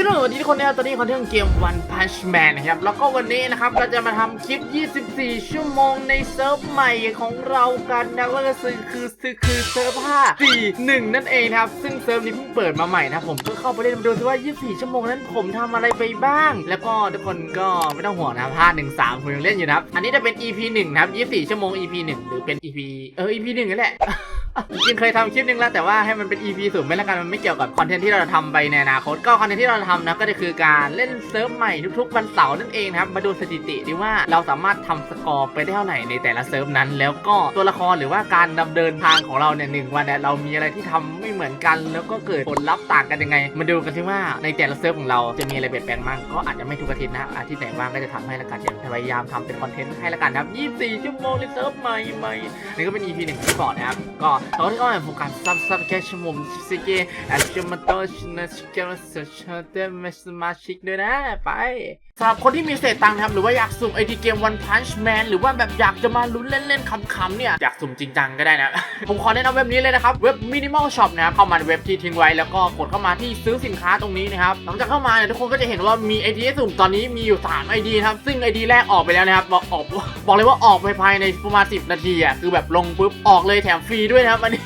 ชิโร่สวัสดีทุกคนนะครับตอนนี้คอนเทนต์เกม One Punch Man นะครับ แล้วก็วันนี้นะครับ เราจะมาทำคลิป 24 ชั่วโมงในเซิร์ฟใหม่ของเรากันนะวก็คือคือคือคือเซิร์ฟ 5 4 1 นั่นเองนะครับ ซึ่งเซิร์ฟนี้เพิ่งเปิดมาใหม่นะครับผมก็เข้าไปเล่นมาดูซิว่า 24 ชั่วโมงนั้นผมทำอะไรไปบ้าง แล้วก็ทุกคนก็ไม่ต้องห่วงนะครับ5 1 3ผมยังเล่นอยู่นะครับ อันนี้จะเป็น EP 1นะครับ 24 ชั่วโมง EP 1 หรือเป็น EP เออ EP 1นั่นแหละ จริงเคยทำคลิปนึงแล้วแต่ว่าให้มันเป็น EP สูงไม่แล้วกันมันไม่เกี่ยวกับคอนเทนต์ที่เราจะทำไปในอนาคตก็คอนเทนต์ที่เราจะทำนะก็จะคือการเล่นเซิร์ฟใหม่ทุกๆวันเสาร์นั่นเองครับมาดูสถิติดีว่าเราสามารถทำสกอร์ไปได้เท่าไหร่ในแต่ละเซิร์ฟนั้น แล้วก็ตัวละครหรือว่าการดำเดินทางของเราเนี่ยหนึ่งวันเนี่ยเรามีอะไรที่ทำไม่เหมือนกัน แล้วก็เกิดผลลัพธ์ต่างกันยังไง มาดูกันสิว่าในแต่ละเซิร์ฟของเราจะมีอะไรเปลี่ยนแปลงบ้างก็อาจจะไม่ทุกอาทิตย์นะอาทิตย์ไหนบ้างก็จะทำให้ละกันพยายามทำเป็นคอนเทนต์ให้ละกันครับ24 ชั่วโมงในเซิร์ฟใหม่ใหม่นี่ก็เป็น EP หนึ่งที่บอกนะครับก็ตอนที่ก็มาโฟกัสซับซับแค่ชั่วโมงซิเกะอาจจะมาโตชินะชิเกะเซชเตมสมาชิกด้วยนะไปสำหรับคนที่มีเศษตังค์นะครับหรือว่าอยากสุ่มไอทีเกม One Punch Man หรือว่าแบบอยากจะมาลุ้นเล่นๆขำๆเนี่ย อยากสุ่มจริงจังก็ได้นะ ผมขอแนะนำเว็บนี้เลยนะครับ เว็บ Minimal Shop นะครับ เข้ามาในเว็บที่ทิ้งไว้แล้วก็กดเข้ามาที่ซื้อสินค้าตรงนี้นะครับ หลังจากเข้ามาเนี่ยทุกคนก็จะเห็นว่ามี ID ให้สุ่มตอนนี้มีอยู่3 ID นะครับ ซึ่ง ID แรกออกไปแล้วนะครับบอกออกบอกเลยว่าออกไปภายในประมาณ10 นาทีอะคือแบบลงปุ๊บออกเลยแถมฟรีด้วยนะครับอันนี้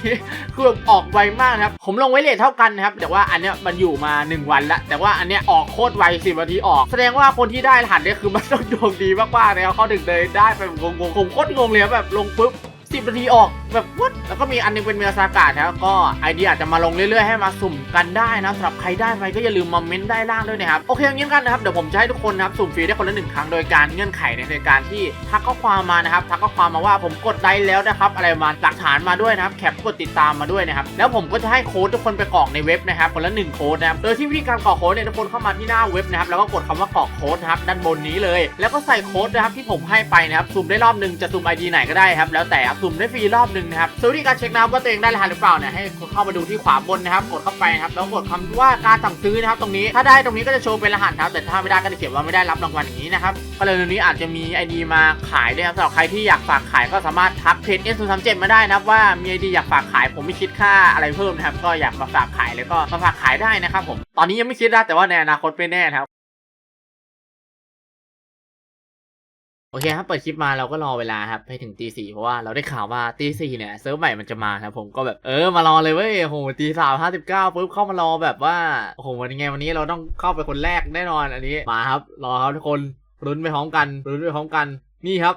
คือแบบออกไวมากนะครับ ผมลงไว้เลทเท่ากันนะครับ แต่ว่าอันเนี้ยมันอยู่มา 1 วันละ แต่ว่าอันเนี้ยออกโคตรไวสิบนาทีออก แสดงว่าคนที่ได้รหัสเนี่ยคือมันต้องดวงดีมากๆนะครับเขาถึงเลยได้ไปงงๆผมโคตรงงเลยแบบลงปุ๊บสิบนาทีออก แบบวัดแล้วก็มีอันนึงเป็นเมลซากาดนะครับก็ไอเดียอาจจะมาลงเรื่อยๆให้มาสุ่มกันได้นะสำหรับใครได้ไปก็อย่าลืมมาเม้นได้ล่างด้วยนะครับโอเคอย่างนี้กันนะครับเดี๋ยวผมจะให้ทุกคนนะครับสุ่มฟรีได้คนละหนึ่งครั้งโดยการเงื่อนไขในการที่ทักข้อความมานะครับทักข้อความมาว่าผมกดไลค์แล้วนะครับอะไรมาหลักฐานมาด้วยนะครับแคปกดติดตามมาด้วยนะครับแล้วผมก็จะให้โค้ดทุกคนไปกรอกในเว็บนะครับคนละหนึ่งโค้ดนะครับโดยที่วิธีการกรอกโค้ดเนี่ยทุกคนเข้ามาที่หน้าเว็บนะครับแล้วก็กดคำว่ากรอกโค้ดนะครับด้านบนนี้เลย แล้วก็ใส่โค้ดนะครับที่ผมให้ไปนะครับสุ่มได้รอบหนึ่งจะสุ่ม ID ไหนก็ได้ครับแล้วแต่สุ่มได้ฟรีรอบหนึ่งนะครับส่วนวิธีการเช็คนะครับว่าตัวเองได้รหัสหรือเปล่าเนี่ยให้เข้ามาดูที่ขวาบนนะครับ กดเข้าไปนะครับแล้วกดคำว่าการสั่งซื้อนะครับ ตรงนี้ถ้าได้ตรงนี้ก็จะโชว์เป็นรหัสครับแต่ถ้าไม่ได้ก็จะเขียนว่าไม่ได้รับรางวัลอย่างนี้นะครับก็เลยตรงนี้อาจจะมี ID มาขายด้วยครับสำหรับใครที่อยากฝากขายก็สามารถทักเพจ S 3 7มาได้นะครับว่ามี ID อยากฝากขายผมไม่คิดค่าอะไรเพิ่มนะครับก็อยากมาฝากขายแล้วก็มาฝากขายได้นะครับผมตอนนี้ยังไม่คิดนะแต่ว่าในอนาคตไม่แน่ครับ โอเคครับเปิดคลิปมาเราก็รอเวลาครับให้ถึงตีสี่เพราะว่าเราได้ข่าวว่าตีสี่เนี่ยเซิร์ฟใหม่มันจะมาครับผมก็แบบเออมารอเลยเว้ยโอ้โหตีสามห้าสิบเก้าปุ๊บเข้ามารอแบบว่าโอ้โหวันนี้ไงวันนี้เราต้องเข้าไปคนแรกแน่นอนอันนี้มาครับรอครับทุกคนรุ้นไปพร้อมกันรุ้นไปพร้อมกันนี่ครับ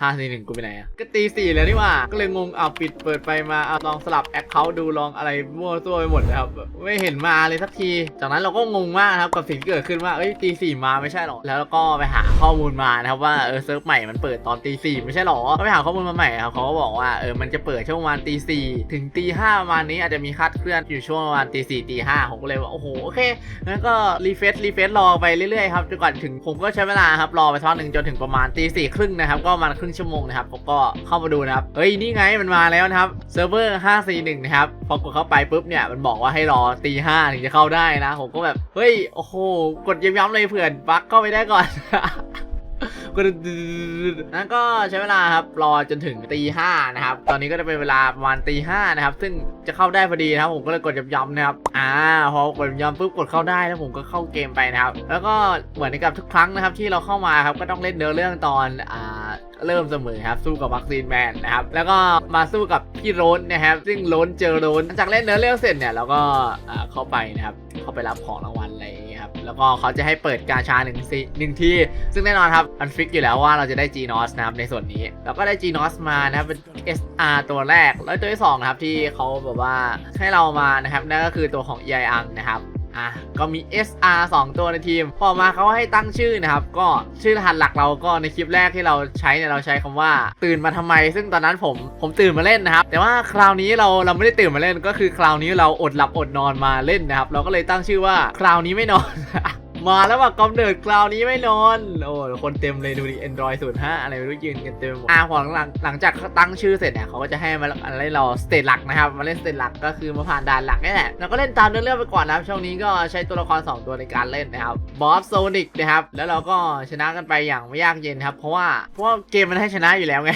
ห้าสี่หนึ่งกูไปไหนอะก็ตีสี่แล้วนี่หว่า ก็เลยงงเอาปิดเปิดไปมาเอาลองสลับแอคเคาท์ดูลองอะไรมั่วตัวไปหมดนะครับไม่เห็นมาเลยสักที จากนั้นเราก็งงมากนะครับกับสิ่งที่เกิดขึ้นว่าเอ้ยตีสี่มาไม่ใช่หรอ แล้วเราก็ไปหาข้อมูลมานะครับว่าเออเซิร์ฟใหม่มันเปิดตอนตีสี่ไม่ใช่หรอก็ไปหาข้อมูลมาใหม่ครับเขาก็บอกว่าเออมันจะเปิดช่วงประมาณตีสี่ถึงตีห้าประมาณนี้อาจจะมีคาดเคลื่อนอยู่ช่วงประมาณตีสี่ตีห้าผมก็เลยว่าโอ้โหโอเคงั้นก็รีเฟซรีเฟซรอไปเรื่อยๆครับจนกว่าถึงผมก็ใช้เวลาครับรอไปสักหนึ่งจนถึงประมาณตีสี่ครึ่งนะครับก็มารึ่งชั่วโมงนะครับผมก็เข้ามาดูนะครับเฮ้ยนี่ไงมันมาแล้วนะครับเซิร์ฟเวอร์541นะครับพอกดเข้าไปปุ๊บเนี่ยมันบอกว่าให้รอตีห้าถึงจะเข้าได้นะ ผมก็แบบเฮ้ยโอ้โหกดย้ำๆเลยเผื่อนบั๊กเข้าไปได้ก่อน ก็นั้นก็ใช้เวลาครับรอจนถึงตีห้านะครับ ตอนนี้ก็จะเป็นเวลาประมาณตีห้านะครับ ซึ่งจะเข้าได้พอดีนะครับ ผมก็เลยกดย้ำๆนะครับ อ่า พอกดย้ำปุ๊บกดเข้าได้แล้วผมก็เข้าเกมไปนะครับ แล้วก็เหมือนกับทุกครั้งนะครับ ที่เราเข้ามาครับก็ต้องเล่นเนื้อเรื่องตอนอ่าเริ่มเสมอครับสู้กับวัคซีนแมนนะครับแล้วก็มาสู้กับพี่โรนนะครับ ซึ่งโรนเจอโรนหลังจากเล่นเนื้อเรื่องเสร็จเนี่ยเราก็อ่าเข้าไปนะครับเข้าไปรับของรางวัลอะไร แล้วก็เขาจะให้เปิดกาชาหนึ่งซีหนึ่งที่ ซึ่งแน่นอนครับมันฟิกอยู่แล้วว่าเราจะได้ GNOS นะครับในส่วนนี้ แล้วก็ได้ GNOS มานะครับเป็น SR ตัวแรก แล้วตัวที่สองนะครับที่เขาแบบว่าให้เรามานะครับนั่นก็คือตัวของ EI อังนะครับ อะก็มี SR 2 ตัวในทีม พอมาเขาให้ตั้งชื่อนะครับ ก็ชื่อรหัสหลักเราก็ในคลิปแรกที่เราใช้เนี่ยเราใช้คำว่าตื่นมาทำไม ซึ่งตอนนั้นผมผมตื่นมาเล่นนะครับ แต่ว่าคราวนี้เราเราไม่ได้ตื่นมาเล่น ก็คือคราวนี้เราอดหลับอดนอนมาเล่นนะครับ เราก็เลยตั้งชื่อว่าคราวนี้ไม่นอน มาแล้วว่ากำเนิร์ดคราวนี้ไม่นอน โอ้คนเต็มเลยดูดิ Android 05 อะไรไม่รู้ยืนกันเต็มหมดอ่าพอหลังหลังจากตั้งชื่อเสร็จเนี่ยเขาก็จะให้มาอะไรเราสเตจหลักนะครับ มาเล่นสเตจหลักก็คือมาผ่านด่านหลักนี่แหละแล้วก็เล่นตามเนื้อเรื่องไปก่อนนะครับ ช่วงนี้ก็ใช้ตัวละคร 2 ตัวในการเล่นนะครับบอสโซนิกนะครับ แล้วเราก็ชนะกันไปอย่างไม่ยากเย็นครับ เพราะว่าเพราะเกมมันให้ชนะอยู่แล้วไง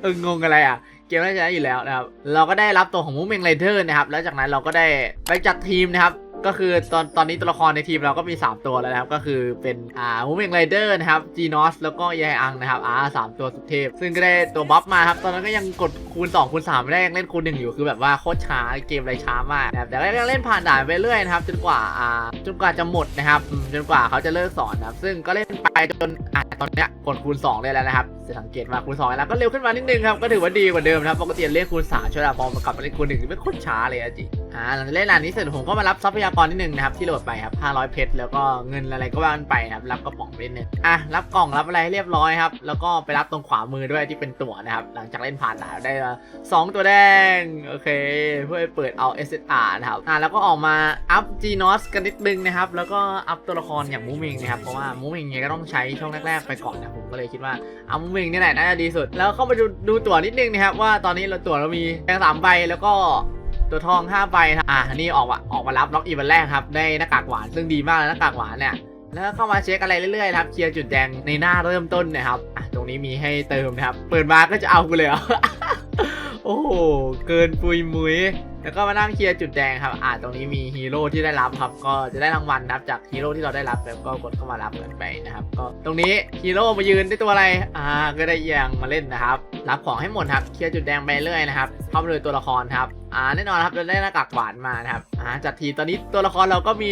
เอองงอะไรอะเกมน่าจะได้อยู่แล้วนะครับ เราก็ได้รับตัวของมูเมงไรเดอร์นะครับ แล้วจากนั้นเราก็ได้ไปจัดทีมนะครับ ก็คือตอนตอนนี้ตัวละครในทีมเราก็มี 3 ตัวแล้วนะครับ ก็คือเป็นอ่ามูเมงไรเดอร์นะครับจีนอสแล้วก็ยายอังนะครับอ่าสามตัวสุดเทพ ซึ่งก็ได้ตัวบัฟมาครับ ตอนนั้นก็ยังกดคูณ 2 คูณ3ไม่ได้ยังเล่นคูณ1อยู่คือแบบว่าโคตรช้าเกมอะไรช้ามากนะครับแต่ก็ยังเล่นผ่านด่านไปเรื่อยนะครับจนกว่าอ่าจนกว่าจะหมดนะครับจนกว่าเขาจะเลิกสอนนะครับ ซึ่งก็เล่นไปจนอ่าตอนเนี้ยกดคูณ 2 ได้แล้วนะครับจะสังเกตว่าคูณ2แล้วก็เร็วขึ้นมานิดนึงครับก็ถือว่าดีกว่าเดิมนะครับปกติเล่นคูณ3ช่วยเราพอมากลับมาเล่นคูณ1นี่ไม่โคตรช้าเลยอะจิ อ่าหลังจากเล่นด่านนี้เสร็จผมก็มารับทรัพยากรนิดนึงนะครับที่โหลดไปครับ 500 เพชรแล้วก็เงินอะไรก็ว่ากันไปนะครับรับกระป๋องไปนิดนึงอะรับกล่องรับอะไรให้เรียบร้อยครับแล้วก็ไปรับตรงขวามือด้วยที่เป็นตั๋วนะครับหลังจากเล่นผ่านด่านได้มาสองตัวแดงโอเค เพื่อเปิดเอา SSR นะครับอะแล้วก็ออกมาอัพ g n o s กันนิดนึงนะครับแล้วก็อัพตัวละครอย่างมูมิงนะครับเพราะว่ามูมิงเนี่ยก็ต้องใช้ช่วงแรกๆไปก่อนนะผมก็เลยคิดว่าเอามูมิงนี่แหละน่าจะดีสุด แล้วเข้ามาดูดูตั๋วนิดนึงนะครับว่าตอนนี้เราตั๋วเรามีแดงสามใบแล้วก็ ตัวทองห้าใบนะอะนี่ออกมาออกมารับล็อกอีวันแรกครับได้หน้ากากหวานซึ่งดีมากเลยหน้ากากหวานเนี่ยแล้วเข้ามาเช็คอะไรเรื่อยๆครับเคลียร์จุดแดงในหน้าเริ่มต้นนะครับอะตรงนี้มีให้เติมนะครับ เปิดมาก็จะเอากูเลยเหรอโอ้โหเกินปุยมุย แล้วก็มานั่งเคลียร์จุดแดงครับ อ่าตรงนี้มีฮีโร่ที่ได้รับครับ ก็จะได้รางวัลนะครับจากฮีโร่ที่เราได้รับแล้วก็กดเข้ามารับกันไปนะครับ ก็ตรงนี้ฮีโร่มายืนได้ตัวอะไร อ่า ก็ได้ยางมาเล่นนะครับ รับของให้หมดครับ เคลียร์จุดแดงไปเรื่อยนะครับ เข้ามาดูตัวละครครับ อ่า แน่นอนครับเราได้หน้ากากหวานมานะครับ อ่า จัดทีตอนนี้ตัวละครเราก็มี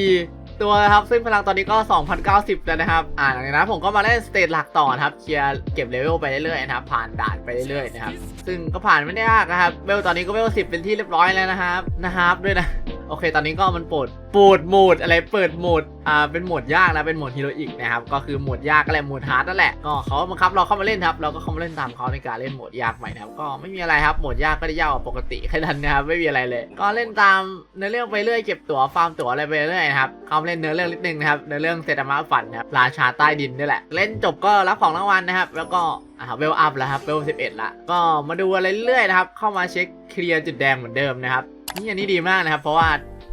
4 ตัวนะครับ ซึ่งพลังตอนนี้ก็ 2090 แล้วนะครับ อ่าหลังจากนั้นผมก็มาเล่นสเตจหลักต่อนะครับ เคลียร์เก็บเลเวลไปเรื่อยๆนะครับ ผ่านด่านไปเรื่อยๆนะครับ ซึ่งก็ผ่านไม่ได้ยากนะครับ เวลตอนนี้ก็เวล10 เป็นที่เรียบร้อยแล้วนะครับ นะครับด้วยนะ โอเค ตอนนี้ก็มันโปรดโปรดโหมดอะไรเปิดโหมดอ่าเป็นโหมดยากนะเป็นโหมดฮีโรอีกนะครับก็คือโหมดยากก็แหละโหมดฮาร์ดนั่นแหละก็เขาบังคับเราเข้ามาเล่นครับเราก็เข้ามาเล่นตามเขาในการเล่นโหมดยากใหม่นะครับก็ไม่มีอะไรครับโหมดยากก็ได้ยากกว่าปกติแค่นั้นนะครับไม่มีอะไรเลย ก็เล่นตามเนื้อเรื่องไปเรื่อยเก็บตั๋วฟาร์มตั๋วอะไรไปเรื่อยนะครับเข้ามาเล่นเนื้อเรื่องนิดนึงนะครับเนื้อเรื่องเซตามะฝันนะครับราชาใต้ดินนี่แหละ เล่นจบก็รับของรางวัลนะครับ แล้วก็อ่าเวลอัพแล้วครับเวล11ละก็มาดูอะไรเรื่อยๆนะครับเข้ามาเช็คเคลียร์จุดแดงเหมือนเดิมนะครับ นี่อันนี้ดีมากนะครับ เพราะว่า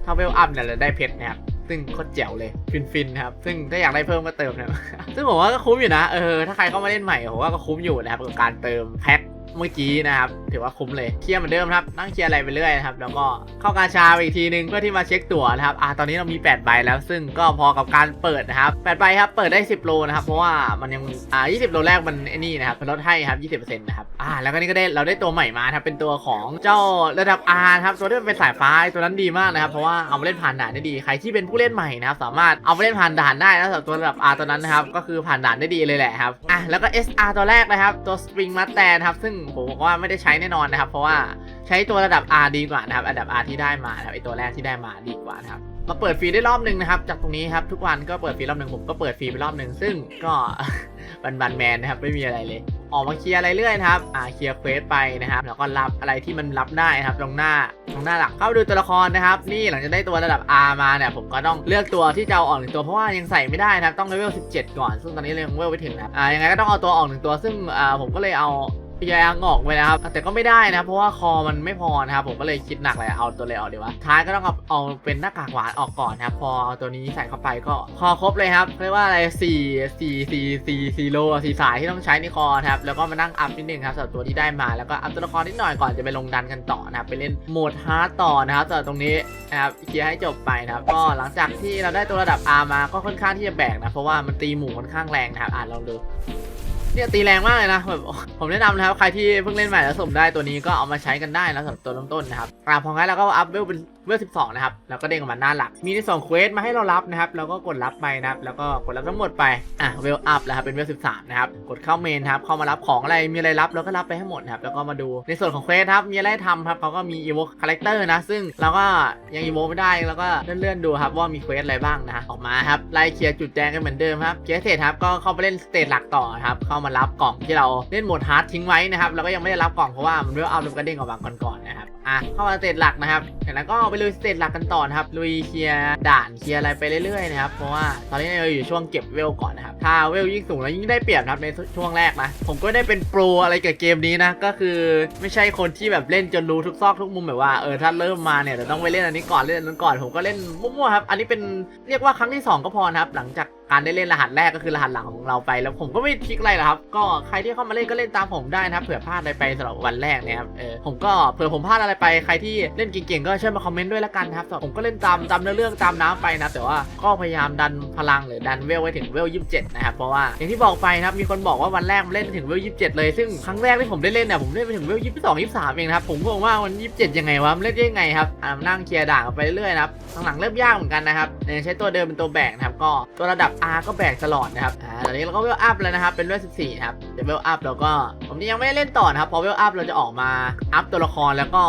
ถ้าเวลอัพเนี่ยเราได้เพชรนะครับซึ่งโคตรเจ๋วเลยฟินๆนะครับ ซึ่งถ้าอยากได้เพิ่มก็เติมนะครับซึ่งผมว่าก็คุ้มอยู่นะ เออ ถ้าใครเข้ามาเล่นใหม่ผมว่าก็คุ้มอยู่นะครับกับการเติมแพ็ค เมื่อกี้นะครับ ถือว่าคุ้มเลยเคลียร์เหมือนเดิมครับนั่งเคลียร์อะไรไปเรื่อยนะครับแล้วก็เข้ากาชาไปอีกทีนึงเพื่อที่มาเช็คตั๋วนะครับอ่าตอนนี้เรามี8ใบแล้ว ซึ่งก็พอกับการเปิดนะครับ8ใบครับเปิดได้ 10 โลนะครับเพราะว่ามันยังอ่า20 โลแรกมันไอ้นี่นะครับมันลดให้ครับ20%นะครับอ่าแล้วก็นี่ก็ได้เราได้ตัวใหม่มาครับเป็นตัวของเจ้าระดับ R นะครับตัวที่มันเป็นสายฟ้าไอ้ตัวนั้นดีมากนะครับเพราะว่าเอามาเล่นผ่านด่านได้ดีใครที่เป็นผู้เล่นใหม่นะครับสามารถเอาไปเล่นผ่านด่านได้นะสำหรับตัวระดับ R ตัวนั้นนะครับก็คือผ่านด่านได้ดีเลยแหละครับอะแล้วก็ SR ตัวแรกนะครับตัว Spring Mustang ครับซึ่งผมบอกว่าไม่ได้ใช้แน่นอนนะครับ เพราะว่าใช้ตัวระดับ R ดีกว่านะครับระดับ R ที่ได้มานะครับไอตัวแรกที่ได้มาดีกว่านะครับมาเปิดฟรีได้รอบหนึ่งนะครับ จากตรงนี้ครับทุกวันก็เปิดฟรีรอบหนึ่งผมก็เปิดฟรีไปรอบหนึ่งซึ่งก็บันบันแมนนะครับไม่มีอะไรเลย ออกมาเคลียร์อะไรเรื่อยนะครับอ่าเคลียร์เควสไปนะครับ แล้วก็รับอะไรที่มันรับได้นะครับตรงหน้าตรงหน้าหลักเข้าดูตัวละครนะครับ นี่หลังจากได้ตัวระดับ R มาเนี่ยผมก็ต้องเลือกตัวที่จะเอาออกหนึ่งตัวเพราะว่ายังใส่ไม่ได้นะครับต้องเลเวล17 ก่อน ซึ่งตอนนี้ยังเลเวลไม่ถึงนะอ่ายังไงก็ต้องเอาตัวออกหนึ่งตัว ซึ่งอ่าผมก็เลยเอา ยายางออกไปนะครับ แต่ก็ไม่ได้นะเพราะว่าคอมันไม่พอนะครับผมก็เลยคิดหนักเลยเอาตัวเลยออกดีวะท้ายก็ต้องเอาเอาเป็นหน้ากากหวานออกก่อนนะครับ พอเอาตัวนี้ใส่เข้าไปก็คอครบเลยครับเรียกว่าอะไรสี่สี่สี่สี่สี่โลสี่สายที่ต้องใช้ในคอครับแล้วก็มานั่งอัพนิดนึงครับสำหรับตัวที่ได้มาแล้วก็อัพตัวละครนิดหน่อยก่อนจะไปลงดันกันต่อนะครับไปเล่นโหมดฮาร์ดต่อนะครับสำหรับตรงนี้นะครับเคลียร์ให้จบไปนะครับก็หลังจากที่เราได้ตัวระดับ R มาก็ค่อนข้างที่จะแบกนะเพราะว่ามันตีหมู่ค่อนข้างแรงนะครับอ่านลองดู เนี่ยตีแรงมากเลยนะแบบผมแนะนำนะครับ ใครที่เพิ่งเล่นใหม่แล้วสมได้ตัวนี้ก็เอามาใช้กันได้นะสำหรับตัวเริ่มต้นนะครับอ่าพองั้นเราก็อัพเวลเป็น เวล12 นะครับ แล้วก็เด้งออกมาหน้าหลัก มีในสองเควสมาให้เรารับนะครับ แล้วก็กดรับไปนะครับ แล้วก็กดรับทั้งหมดไป อะ เวลอัพแล้วครับ เป็นเวล13 นะครับ กดเข้าเมนครับ เข้ามารับของอะไร มีอะไรรับ แล้วก็รับไปให้หมดนะครับ แล้วก็มาดู ในส่วนของเควสครับ มีอะไรทำครับเขาก็มีอีโวคาแรคเตอร์นะ ซึ่งเราก็ยังอีโวไม่ได้ แล้วก็เลื่อนๆดูครับว่ามีเควสอะไรบ้างนะ ออกมาครับ ไล่เคลียร์จุดแดงกันเหมือนเดิมครับเคลียร์เสร็จครับ ก็เข้าไปเล่นสเตจหลักต่อครับ เข้ามารับกล่องที่เราเล่นโหมดฮาร์ดทิ้งไว้นะครับ แล้วก็ยังไม่ได้รับกล่องเพราะว่ามันเวลอัพแล้วก็เด้งออกมาก่อนๆนะครับ อะเข้ามาสเตจหลักนะครับจากนั้นก็ไปลุยสเตจหลักกันต่อนะครับลุยเคลียร์ด่านเคลียร์อะไรไปเรื่อยๆนะครับเพราะว่าตอนนี้เราอยู่ช่วงเก็บเวลก่อนนะครับถ้าเวลยิ่งสูงแล้วยิ่งได้เปรียบครับในช่วงแรกนะผมก็ได้เป็นโปรอะไรกับเกมนี้นะก็คือไม่ใช่คนที่แบบเล่นจนรู้ทุกซอกทุกมุมแบบว่าเออถ้าเริ่มมาเนี่ยเดี๋ยวต้องไปเล่นอันนี้ก่อนเล่นอันนั้นก่อนผมก็เล่นมั่วๆครับอันนี้เป็นเรียกว่าครั้งที่สองก็พอนะครับหลังจากการได้เล่นรหัสแรกก็คือรหัสหลังของเราไป แล้วผมก็ไม่พลิกอะไรหรอกครับ ก็ใครที่เข้ามาเล่นก็เล่นตามผมได้นะครับเผื่อพลาดอะไรไปสำหรับวันแรกเนี่ยครับเออผมก็เผื่อผมพลาดอะไรไปใครที่เล่นเก่งๆก็ช่วยมาคอมเมนต์ด้วยละกันครับผมก็เล่นตามตามเนื้อเรื่องตามน้ำไปนะแต่ว่าก็พยายามดันพลังหรือดันเวลไว้ถึงเวล27นะครับเพราะว่าอย่างที่บอกไปนะครับมีคนบอกว่าวันแรกเล่นถึงเวล27เจ็ดเลยซึ่งครั้งแรกที่ผมได้เล่นเนี่ยผมเล่นไปถึงเวล22 23เองนะครับผมงงว่ามัน27ยังไงวะเล่นยังไงครับนั่งเคลียร์ด่านกันไปเรื่อยๆนะครับหลังๆเริ่มยากเหมือนกันนะครับใช้ตัวเดิมเป็นตัวแบกนะครับก็ตัวระดับ R ก็แบกตลอดนะครับอ่าตอนนี้เราก็เวลอัพแล้วนะครับ เป็นเวล14นะครับเดี๋ยวเวลอัพเราก็ ผมยังไม่ได้เล่นต่อนะครับ พอเวลอัพเราจะออกมาอัพตัวละครแล้วก็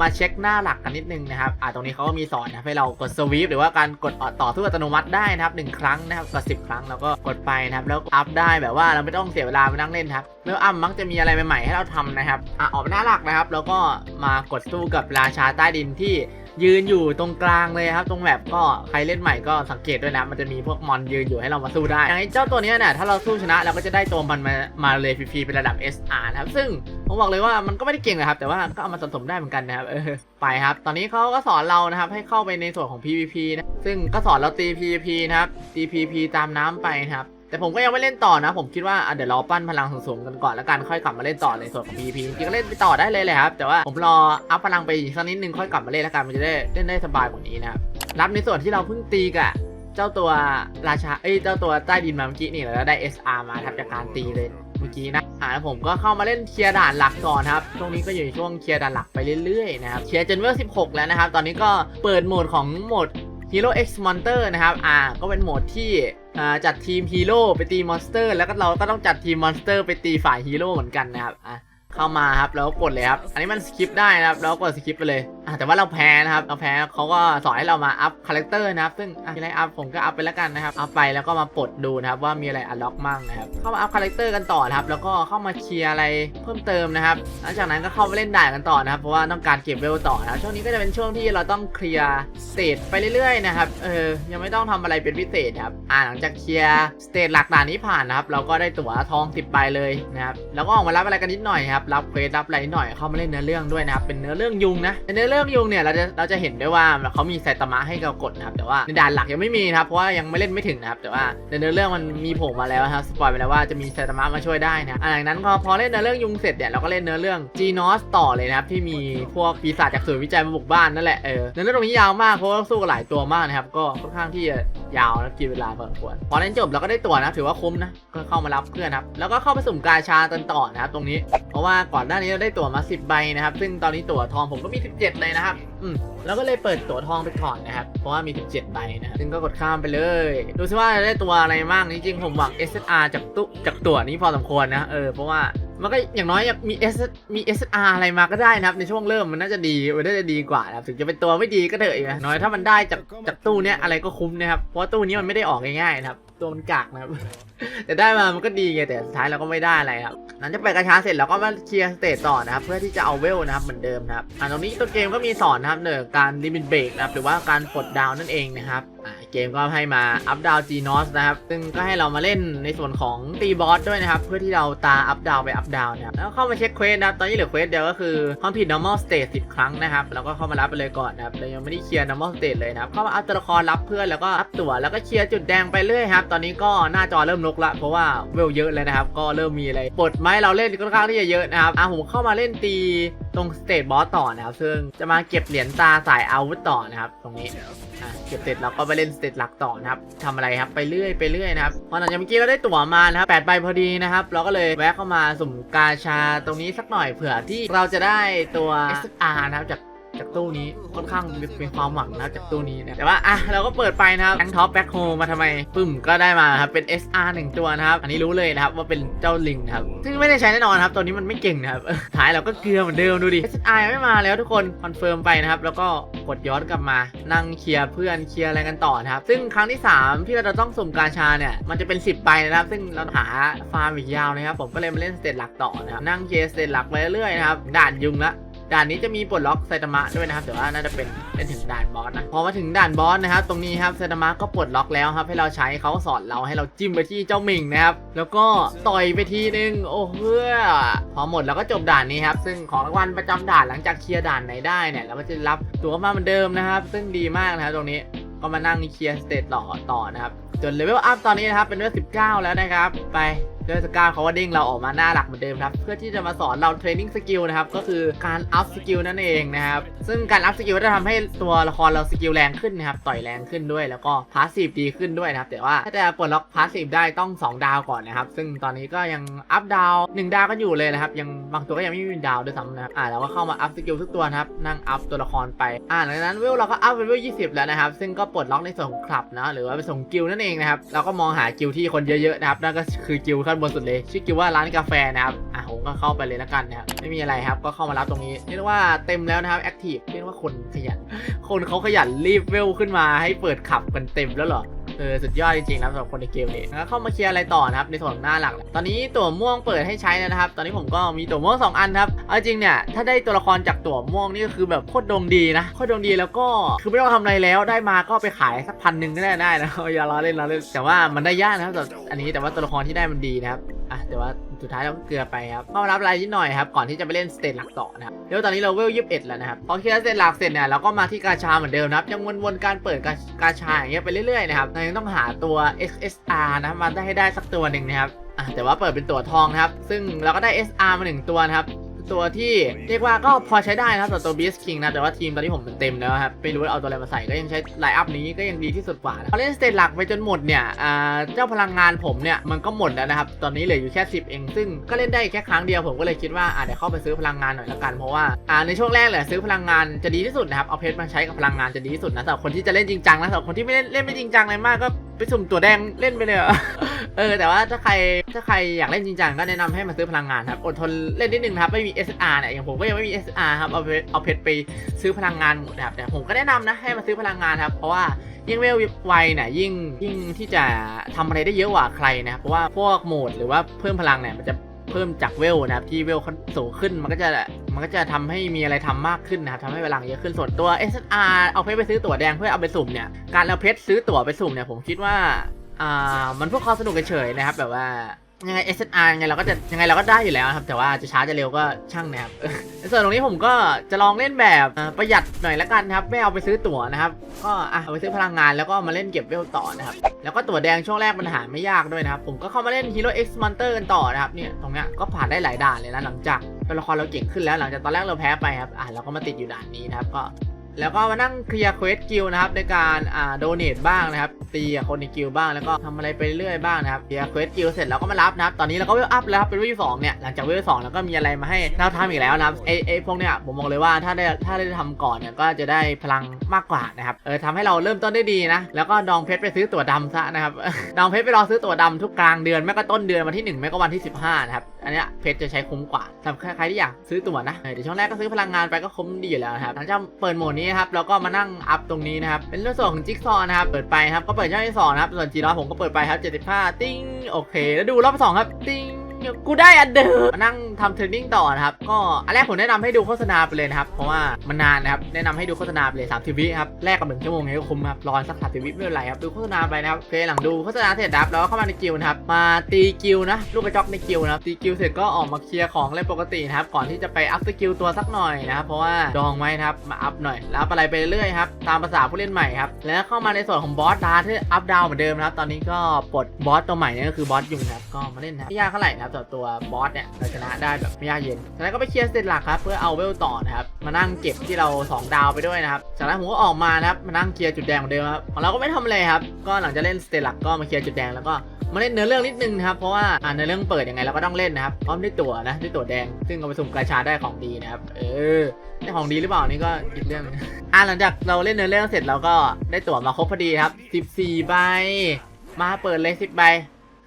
มาเช็คหน้าหลักกันนิดนึงนะครับอ่าตรงนี้เขาก็มีสอนนะครับให้เรากดสวีปหรือว่าการกดต่อสู้อัตโนมัติได้นะครับหนึ่งครั้งนะครับกด10ครั้งแล้วก็กดไปนะครับแล้วอัพได้แบบว่าเราไม่ต้องเสียเวลาไปนั่งเล่นครับเวลอัพมักจะมีอะไรใหม่ๆให้เราทำนะครับอะออกหน้าหลักนะครับ แล้วก็มากดสู้กับราชาใต้ดินที่ ยืนอยู่ตรงกลางเลยครับ ตรงแบบก็ใครเล่นใหม่ก็สังเกตด้วยนะ มันจะมีพวกมอนยืนอยู่ให้เรามาสู้ได้อย่างไอเจ้าตัวนี้เนี่ยถ้าเราสู้ชนะเราก็จะได้ตัวมันมามาเลยฟรีๆเป็นระดับ SR นะครับซึ่งผมบอกเลยว่ามันก็ไม่ได้เก่งนะครับ แต่ว่าก็เอามาสะสมได้เหมือนกันนะครับเออไปครับ ตอนนี้เขาก็สอนเรานะครับ ให้เข้าไปในส่วนของ PVP นะซึ่งก็สอนเราตี PVP นะครับตี PVP ตามน้ำไปนะครับ แต่ผมก็ยังไม่เล่นต่อนะ ผมคิดว่าเดี๋ยวรอปั้นพลังสูงๆกันก่อนแล้วกันค่อยกลับมาเล่นต่อในส่วนของ PVP จริงๆก็เล่นไปต่อได้เลยแหละครับ แต่ว่าผมรออัพพลังไปอีกสักนิดนึงค่อยกลับมาเล่นแล้วกันมันจะได้เล่นได้สบายกว่านี้นะครับรับในส่วนที่เราเพิ่งตีกับเจ้าตัวราชาเอ้ยเจ้าตัวใต้ดินมาเมื่อกี้นี่แล้วได้ SR มาทับจากการตีเลยเมื่อกี้นะอ่าผมก็เข้ามาเล่นเคลียร์ด่านหลักก่อนครับ ช่วงนี้ก็อยู่ในช่วงเคลียร์ด่านหลักไปเรื่อยๆนะครับ เคลียร์จนเวล16 แล้วนะครับ ตอนนี้ก็เปิดโหมดของโหมด Hero X Monster นะครับ อ่า ก็เป็นโหมดที่ จัดทีมฮีโร่ไปตีมอนสเตอร์ แล้วก็เราก็ต้องจัดทีมมอนสเตอร์ไปตีฝ่ายฮีโร่เหมือนกันนะครับอะ เข้ามาครับแล้วกดเลยครับ อันนี้มันสคิปได้นะครับแล้วกดสคิปไปเลยอะแต่ว่าเราแพ้นะครับเราแพ้เขาก็สอนให้เรามาอัพคาแรคเตอร์นะครับ ซึ่งอะมีอะไรอัพผมก็อัพไปแล้วกันนะครับเอัพไปแล้วก็มาปลดดูนะครับว่ามีอะไรอัลล็อกมั่งนะครับเข้ามาอัพคาแรคเตอร์กันต่อนะครับแล้วก็เข้ามาเคลียร์อะไรเพิ่มเติมนะครับหลังจากนั้นก็เข้าไปเล่นด่านกันต่อนะครับเพราะว่าต้องการเก็บเวลต่อนะช่วงนี้ก็จะเป็นช่วงที่เราต้องเคลียร์สเตจไปเรื่อยๆนะครับเออยังไม่ต้องทำอะไรเป็นพิเศษครับอ่าหลังจากเคลียร์สเตจหลักด่านนี้ผ่านนะครับเราก็ได้ตั๋วทอง10ใบเลยนะครับแล้วก็ออกมารับอะไรกันนิดหน่อยครับรับเควสรับอะไรนิดหน่อยเข้ามาเล่นเนื้อเรื่องด้วยนะครับเป็นเนื้อเรื่องยุงนะในเนื้อเรื่องยุงเนี่ยเราจะเราจะเห็นได้ว่าเขามีไซตามะให้เรากดนะครับแต่ว่าในด่านหลักยังไม่มีนะครับเพราะว่ายังไม่เล่นไม่ถึงนะครับแต่ว่าในเนื้อเรื่องมันมีโผล่มาแล้วครับสปอยไปแล้วว่าจะมีไซตามะมาช่วยได้นะอ่าจากนั้นพอพอเล่นเนื้อเรื่องยุงเสร็จเนี่ยเราก็เล่นเนื้อเรื่องจีนอสต่อเลยนะครับที่มีพวกปีศาจจากศูนย์วิจัยมาบุกบ้านนั่นแหละเออเนื้อเรื่องตรงนี้ยาวมากเพราะว่าสู้กับหลายตัวมากนะครับก็ค่อนข้างที่จะ ยาวนะกินเวลาพอสมควรพอเล่นจบเราก็ได้ตั๋วนะถือว่าคุ้มนะก็เข้ามารับเพื่อนครับแล้วก็เข้าไปสุ่มกาชากันต่อนะครับตรงนี้เพราะว่าก่อนหน้านี้เราได้ตั๋วมา 10 ใบนะครับ ซึ่งตอนนี้ตั๋วทองผมก็มี 17 เลยนะครับอืมแล้วก็เลยเปิดตั๋วทองไปก่อนนะครับเพราะว่ามี 17 ใบนะครับซึ่งก็กดข้ามไปเลยดูซิว่าจะได้ตัวอะไรบ้างจริงๆผมหวัง SSR จากตุจากตั๋วนี้พอสมควรนะเออเพราะว่า มันก็อย่างน้อยอยากมี S มี S R อะไรมาก็ได้นะครับในช่วงเริ่มมันน่าจะดีมันน่าจะดีกว่านะครับถึงจะเป็นตัวไม่ดีก็เถอะอย่างน้อยถ้ามันได้จากจากตู้เนี้ยอะไรก็คุ้มนะครับเพราะตู้นี้มันไม่ได้ออกง่ายๆนะครับตัวมันกากนะครับแต่ได้มามันก็ดีไงแต่สุดท้ายเราก็ไม่ได้อะไรครับหลังจากเปิดกระชาเสร็จเราก็มาเคลียร์สเตจต่อนะครับเพื่อที่จะเอาเวลนะครับเหมือนเดิมนะครับอ่าตรงนี้ตัวเกมก็มีสอนนะครับเนื่องการลิมิตเบรกนะครับหรือว่าการปลดดาวน์นั่นเองนะครับอ่า เกมก็ให้มาอัพดาวจีนอสนะครับ ซึ่งก็ให้เรามาเล่นในส่วนของตีบอสด้วยนะครับ เพื่อที่เราตาอัพดาวไปอัพดาวนะครับ แล้วเข้ามาเช็คเควสนะครับ ตอนนี้เหลือเควสเดียวก็คือความผิด normal state 10 ครั้งนะครับ แล้วก็เข้ามารับไปเลยก่อนนะครับเรายังไม่ได้เคลียร์ normal state เลยนะครับ เข้ามาอัพตัวละครรับเพื่อนแล้วก็อัพตั๋วแล้วก็เคลียร์จุดแดงไปเรื่อยครับ ตอนนี้ก็หน้าจอเริ่มลกละ เพราะว่าเวลเยอะเลยนะครับ ก็เริ่มมีอะไรปลดไม้เราเล่นค่อนข้างที่จะเยอะนะครับ อะผมเข้ามาเล่นตีตรงสเตจบอสต่อนะครับ ซึ่งจะมาเก็บเหรียญตาสายอาวุธต่อนะครับ ตรงนี้ เก็บเสร็จเราก็ไปเล่นสเตจหลักต่อนะครับทำอะไรครับไปเรื่อยไปเรื่อยนะครับพอหลังจากเมื่อกี้เราได้ตั๋วมานะครับ8ใบพอดีนะครับ เราก็เลยแวะเข้ามาสุ่มกาชาตรงนี้สักหน่อยเผื่อที่เราจะได้ตัว SR นะครับจาก จากตู้นี้ค่อนข้างเป็นความหวังนะจากตู้นี้นะแต่ว่าอะเราก็เปิดไปนะครับแบงท็อปแบ็คโฮมาทำไมปึ้มก็ได้มาครับเป็น SR หนึ่งตัวนะครับ อันนี้รู้เลยนะครับว่าเป็นเจ้าลิงครับซึ่งไม่ได้ใช้แน่นอนครับตัวนี้มันไม่เก่งนะครับท้ายเราก็เกลือเหมือนเดิมดูดิ SR ไม่มาแล้วทุกคนคอนเฟิร์มไปนะครับแล้วก็กดย้อนกลับมานั่งเคลียร์เพื่อนเคลียร์อะไรกันต่อนะครับซึ่งครั้งที่ 3 ที่เราจะต้องสุ่มกาชาเนี่ยมันจะเป็น 10ใบนะครับ ซึ่งเราหาฟาร์มอีกยาวนะครับผมก็เลยมาเล่นสเตจหลักต่อนะครับนั่งเคลียร์สเตจหลักไปเรื่อยๆนะครับด่านยุงละ ด่านนี้จะมีปลดล็อกไซตามะด้วยนะครับแต่ว่าน่าจะเป็นเป็นถึงด่านบอสนะพอมาถึงด่านบอสนะครับตรงนี้ครับไซตามะก็ปลดล็อกแล้วครับ ให้เราใช้เขาสอนเราให้เราจิ้มไปที่เจ้าหมิงนะครับแล้วก็ต่อยไปทีนึงโอ้เพื่อพอหมดแล้วก็จบด่านนี้ครับซึ่งของรางวัลประจำด่านหลังจากเคลียร์ด่านไหนได้เนี่ยเราก็จะรับตัวมาเหมือนเดิมนะครับ ซึ่งดีมากนะครับตรงนี้ก็มานั่งเคลียร์สเตตต่อต่อนะครับจนเลเวลอัพตอนนี้นะครับเป็นเลเวล19 แล้วนะครับ ไป เลเวล19เขาก็ดิ้งเราออกมาหน้าหลักเหมือนเดิมครับ เพื่อที่จะมาสอนเราเทรนนิ่งสกิลนะครับ ก็คือการอัพสกิลนั่นเองนะครับ ซึ่งการอัพสกิลจะทำให้ตัวละครเราสกิลแรงขึ้นนะครับ ต่อยแรงขึ้นด้วย แล้วก็พาสซีฟดีขึ้นด้วยนะครับ แต่ว่าถ้าจะปลดล็อกพาสซีฟได้ต้อง 2 ดาวก่อนนะครับ ซึ่งตอนนี้ก็ยังอัพดาว1ดาวกันอยู่เลยนะครับ ยังบางตัวก็ยังไม่มีดาวด้วยซ้ำนะครับ อ่าเราก็เข้ามาอัพสกิลทุกตัวนะครับ นั่งอัพตัวละครไป อ่าหลังจากนั้นเวลเราก็อัพเป็นเวล20แล้วนะครับ ซึ่งก็ปลดล็อกในส่วนของคลับนะ หรือว่าเป็นส่วนของกิลนั่นเองนะครับ เราก็มองหากิลที่คนเยอะๆนะครับ นั่นก็คือกิลขั้นบนสุดเลย ชื่อกิว่าร้านกาแฟนะครับ อะผมก็เข้าไปเลยแล้วกันนะครับ ไม่มีอะไรครับ ก็เข้ามารับตรงนี้ เรียกได้ว่าเต็มแล้วนะครับแอคทีฟ เรียกว่าคนขยัน คนเขาขยันรีบเวลขึ้นมาให้เปิดขับกันเต็มแล้วเหรอ เออสุดยอดจริงๆนะสำหรับคนในเกมนี้แล้วเข้ามาเคลียร์อะไรต่อนะครับในส่วนหน้าหลัก ตอนนี้ตัวม่วงเปิดให้ใช้แล้วนะครับ ตอนนี้ผมก็มีตัวม่วงสองอันครับเอาจริงเนี่ยถ้าได้ตัวละครจากตัวม่วงนี่ก็คือแบบโคตรดวงดีนะโคตรดวงดีแล้วก็คือไม่ต้องทำอะไรแล้วได้มาก็ไปขายสักพันหนึ่งก็ได้ได้นะอย่าล้อเล่นล้อเล่นแต่ว่ามันได้ยากนะครับแต่อันนี้แต่ว่าตัวละครที่ได้มันดีนะครับอะแต่ว่า สุดท้ายเราก็เกลือไปครับเข้ามารับรายนิดหน่อยครับก่อนที่จะไปเล่นสเตจหลักต่อนะครับเดี๋ยวตอนนี้เราเวลยี่สิบเอ็ดแล้วนะครับพอเคลียร์สเตจหลักเสร็จเนี่ยเราก็มาที่กาชาเหมือนเดิมนะครับยังวนๆการเปิดกากาชาอย่างเงี้ยไปเรื่อยๆนะครับเรายังต้องหาตัว XSR นะมาได้ให้ได้สักตัวหนึ่งนะครับแต่ว่าเปิดเป็นตัวทองนะครับซึ่งเราก็ได้ SR มาหนึ่งตัวนะครับ ตัวที่เรียกว่าก็พอใช้ได้นะครับสำหรับตัว Beast King นะแต่ว่าทีมตอนนี้ผมเต็มแล้วครับไม่รู้ว่าเอาตัวอะไรมาใส่ก็ยังใช้ไลน์อัพนี้ก็ยังดีที่สุดกว่าพอเล่นสเตจหลักไปจนหมดเนี่ยอ่าเจ้าพลังงานผมเนี่ยมันก็หมดแล้วนะครับตอนนี้เหลืออยู่แค่ 10 เองซึ่งก็เล่นได้แค่ครั้งเดียวผมก็เลยคิดว่าอ่าเดี๋ยวเข้าไปซื้อพลังงานหน่อยละกันเพราะว่าอ่าในช่วงแรกเลยซื้อพลังงานจะดีที่สุดนะครับเอาเพชรมาใช้กับพลังงานจะดีที่สุดนะสำหรับคนที่จะเล่นจริงจังนะสำหรับคนที่ไม่เล่นเล่นไม่จริงจังอะไรมากก็ไปสุ่มตัวแดงเล่นไปเลยเออแต่ว่าถ้าใครถ้าใครอยากเล่นจริงจังก็แนะนำให้มาซื้อพลังงานครับอดทนเล่นนิดนึงครับไม่มี SR เนี่ยอย่างผมก็ยังไม่มี SR ครับเอาเอาเพชรไปซื้อพลังงานหมดนะครับแต่ผมก็แนะนำนะให้มาซื้อพลังงานครับเพราะว่ายิ่งเวลไวเนี่ยยิ่งยิ่งที่จะทำอะไรได้เยอะกว่าใครนะครับเพราะว่าพวกโหมดหรือว่าเพิ่มพลังเนี่ยมันจะเพิ่มจากเวลนะครับที่เวลสูงขึ้นมันก็จะมันก็จะทำให้มีอะไรทำมากขึ้นนะครับทำให้พลังเยอะขึ้นส่วนตัว SR เอาเพชรไปซื้อตั๋วแดงเพื่อเอาไปสุ่มเนี่ยการเอาเพชรซื้อตั๋วไปสุ่มเนี่ยผมคิดว่าอ่ามันเพื่อความสนุกเฉยๆนะครับแบบว่า ยังไง S R ยังไงเราก็จะยังไงเราก็ได้อยู่แล้วครับ แต่ว่าจะช้าจะเร็วก็ช่างนะครับส่วนตรงนี้ผมก็จะลองเล่นแบบประหยัดหน่อยละกันครับ ไม่เอาไปซื้อตั๋วนะครับก็อะเอาไปซื้อพลังงานแล้วก็มาเล่นเก็บเวลต่อนะครับ แล้วก็ตั๋วแดงช่วงแรกมันหาไม่ยากด้วยนะครับ ผมก็เข้ามาเล่น Hero X Monster กันต่อนะครับเนี่ยตรงเนี้ยก็ผ่านได้หลายด่านเลยนะหลังจากตัวละครเราเก่งขึ้นแล้วหลังจากตอนแรกเราแพ้ไปครับอะเราก็มาติดอยู่ด่านนี้นะครับก็ แล้วก็มานั่งเคลียร์เควสกิลนะครับในการอ่าโดเนทบ้างนะครับตีกับคนในกิลบ้างแล้วก็ทำอะไรไปเรื่อยบ้างนะครับเคลียร์เควสกิลเสร็จแล้วก็มารับนะครับตอนนี้เราก็เวลอัพแล้วครับเป็นเวลสองเนี่ยหลังจากเวลสองแล้วก็มีอะไรมาให้เราทำอีกแล้วนะครับไอไอพวกเนี้ยผมบอกเลยว่าถ้าได้ถ้าได้ทำก่อนเนี่ยก็จะได้พลังมากกว่านะครับเออทำให้เราเริ่มต้นได้ดีนะแล้วก็ดองเพชรไปซื้อตั๋วดำซะนะครับดองเพชรไปรอซื้อตั๋วดำทุกกลางเดือนไม่ก็ต้นเดือนวันที่หนึ่งไม่ก็วันที่สิบห้านะครับอันนี้เพชรจะใช้คุ้มกว่าสำหรับใครที่อยากซื้อตั๋วนะเดี๋ยวช่วงแรกก็ซื้อพลังงานไปก็คุ้มดีอยู่แล้วครับหลังจากเปิดโหมดนี้นะครับเราก็มานั่งอัพตรงนี้นะครับเป็นเรื่องส่วนของจิ๊กซอนะครับเปิดไปครับก็เปิดช่องที่สองนะครับส่วนจีร้อผมก็เปิดไปครับ75 ติ้งโอเค แล้วดูรอบสองครับติ้ง กูได้อันเดิมมานั่งทำเทรนนิ่งต่อนะครับ ก็อันแรกผมแนะนำให้ดูโฆษณาไปเลยนะครับ เพราะว่ามันนานนะครับแนะนำให้ดูโฆษณาไปเลย30วิครับแลกกับหนึ่งชั่วโมงไงก็คุ้มครับรอสัก30วิไม่เป็นไรครับดูโฆษณาไปนะครับโอเคหลังดูโฆษณาเสร็จนะครับแล้วเข้ามาในกิลนะครับมาตีกิลนะลูกกระจอกในกิลนะตีกิลเสร็จก็ออกมาเคลียร์ของเล่นปกตินะครับก่อนที่จะไปอัพสกิลตัวสักหน่อยนะครับเพราะว่าดองไว้นะครับมาอัพหน่อยแล้วอะไรไปเรื่อยครับตามภาษาผู้เล่นใหม่ครับแล้วเข้ามาในส่วนของบอสดาที่อัพดาวเหมือนเดิมนะครับตอนนี้ก็ปลดบอสตัวใหม่นี่ก็คือบอสยุงครับก็มาเล่นนะไม่ยากเท่าไหร่ครับต่อตัวบอสเนี่ยเราชนะได้แบบไม่ยากเย็นจากนั้นก็ไปเคลียร์สเตหลักครับเพื่อเอาเวลต่อนะครับมานั่งเก็บที่เราสองดาวไปด้วยนะครับจากนั้นผมก็ออกมานะครับมานั่งเคลียร์จุดแดงเหมือนเดิมครับของเราก็ไม่ทำอะไรครับก็หลังจากเล่นสเตจหลักก็มาเคลียร์จุดแดงแล้วก็มาเล่นเนื้อเรื่องนิดนึงนะครับเพราะว่าอ่าเนื้อเรื่องเปิดยังไงเราก็ต้องเล่นนะครับพร้อมด้วยตั๋วนะด้วยตั๋วแดง ซึ่งเอาไปสุ่มกาชาได้ของดีนะครับเออได้ของดีหรือเปล่านี่ก็อีกเรื่องนึงอ่าหลังจากเราเล่นเนื้อเรื่องเสร็จเราก็ได้ตั๋วมาครบพอดีครับ 14ใบมาเปิดเลย10ใบ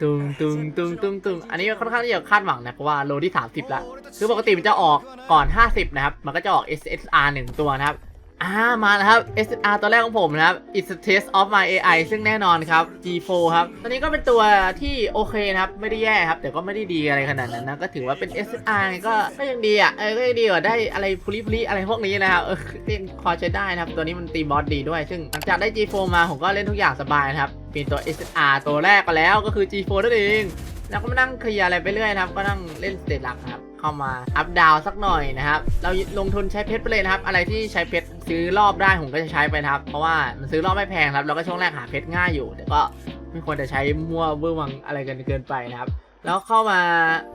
ตุงตุงตุงตุงตุงอันนี้ค่อนข้างที่จะคาดหวังนะเพราะว่าโลที่ 30 ละ คือปกติมันจะออกก่อน 50 นะครับ มันก็จะออก SSR 1 ตัวนะครับ อ่ามาแล้วครับ SR ตัวแรกของผมนะครับ It's a test of my AI ซึ่งแน่นอนครับ G4 ครับ ตัวนี้ก็เป็นตัวที่โอเคนะครับ ไม่ได้แย่ครับ แต่ก็ไม่ได้ดีอะไรขนาดนั้นนะ ก็ถือว่าเป็น SR ก็ก็ยังดีอะ เออ ก็ยังดีกว่าได้อะไรพลิพลิอะไรพวกนี้นะครับ เออก็ยังพอใช้ได้นะครับ ตัวนี้มันตีบอสดีด้วย ซึ่งหลังจากได้ G4 มาผมก็เล่นทุกอย่างสบายนะครับ เป็นตัว SR ตัวแรกไปแล้วก็คือ G4 นั่นเอง แล้วก็มานั่งเคลียร์อะไรไปเรื่อยนะครับ ก็นั่งเล่นสเตจหลักนะครับ เข้ามาอัพดาวสักหน่อยนะครับ เราลงทุนใช้เพชรไปเลยนะครับ อะไรที่ใช้เพชรซื้อรอบได้ผมก็จะใช้ไปนะครับ เพราะว่ามันซื้อรอบไม่แพงครับแล้วก็ช่วงแรกหาเพชรง่ายอยู่ แต่ก็ไม่ควรจะใช้มั่วเวอร์วังอะไรกันเกินไปนะครับ แล้วเข้ามา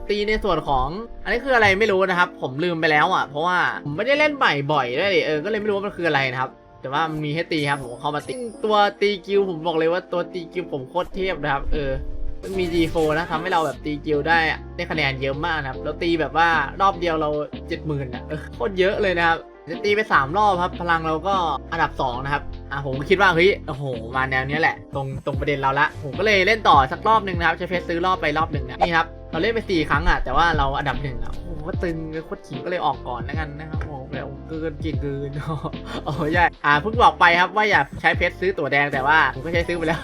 ตีในส่วนของ อันนี้คืออะไรไม่รู้นะครับ ผมลืมไปแล้วอะ เพราะว่าผมไม่ได้เล่นใหม่บ่อยด้วยเออ ก็เลยไม่รู้ว่ามันคืออะไรนะครับแต่ว่ามันมีให้ตีครับผมเข้ามาตีตัวตีกิวผมบอกเลยว่าตัวตีกิวผมโคตรเทพนะครับ เออ ซึ่งมี G4 นะทำให้เราแบบตีกิลได้ได้คะแนนเยอะมากนะครับ เราตีแบบว่ารอบเดียวเราเจ็ดหมื่นอะโคตรเยอะเลยนะครับจะตีไปสามรอบครับ พลังเราก็อันดับสองนะครับอะผมคิดว่าเฮ้ยโอ้โหมาแนวนี้แหละ ตรงตรงประเด็นเราละ ผมก็เลยเล่นต่อสักรอบหนึ่งนะครับใช้เพชรซื้อรอบไปรอบหนึ่งนะนี่ครับเราเล่นไปสี่ครั้งอะแต่ว่าเราอันดับหนึ่งอะโอ้โหตึงโคตรขิงก็เลยออกก่อนแล้วกันนะครับโอ้โหแบบเกินเก่งเกินโอ้โหใช่อ่าเพิ่งบอกไปครับว่าอย่าใช้เพชรซื้อตั๋วแดงแต่ว่าผมก็ใช้ซื้อไปแล้ว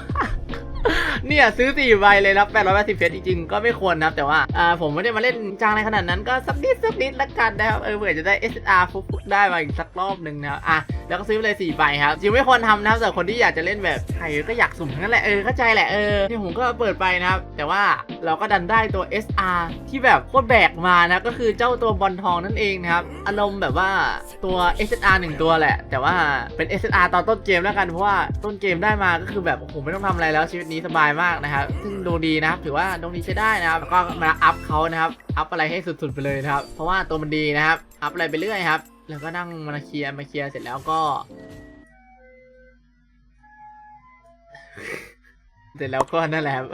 เนี่ยซื้อสี่ใบเลยนะ880เพชรจริงๆก็ไม่ควรนะครับแต่ว่าอ่าผมไม่ได้มาเล่นจางในขนาดนั้นก็สักนิดสักนิดละกันนะครับเออเผื่อจะได้ SR ฟุกๆได้มาอีกสักรอบหนึ่งนะครับอะแล้วก็ซื้อไปเลย4ใบครับจริงไม่ควรทำนะครับสำหรับคนที่อยากจะเล่นแบบใครก็อยากสุ่มทั้งนั้นแหละเออเข้าใจแหละเออที่ผมก็เปิดไปนะครับ แต่ว่าเราก็ดันได้ตัว SR ที่แบบโคตรแบกมานะก็คือเจ้าตัวบอลทองนั่นเองนะครับอารมณ์แบบว่าตัว SR หนึ่งตัวแหละ แต่ว่าเป็น SR ตอนต้นเกมแล้วกันเพราะว่าต้นเกมได้มาก็คือแบบโอ้โหไม่ต้องทำอะไรแล้วชีวิตนี้สบายมากนะครับ ซึ่งดวงดีนะครับ ถือว่าดวงดีใช้ได้นะครับ ก็มาอัพเขานะครับ อัพอะไรให้สุดๆไปเลยนะครับ เพราะว่าตัวมันดีนะครับ อัพอะไรไปเรื่อยครับ แล้วก็นั่งมาเคลียร์มาเคลียร์เสร็จแล้วก็ เสร็จแล้วก็นั่นแหละครับ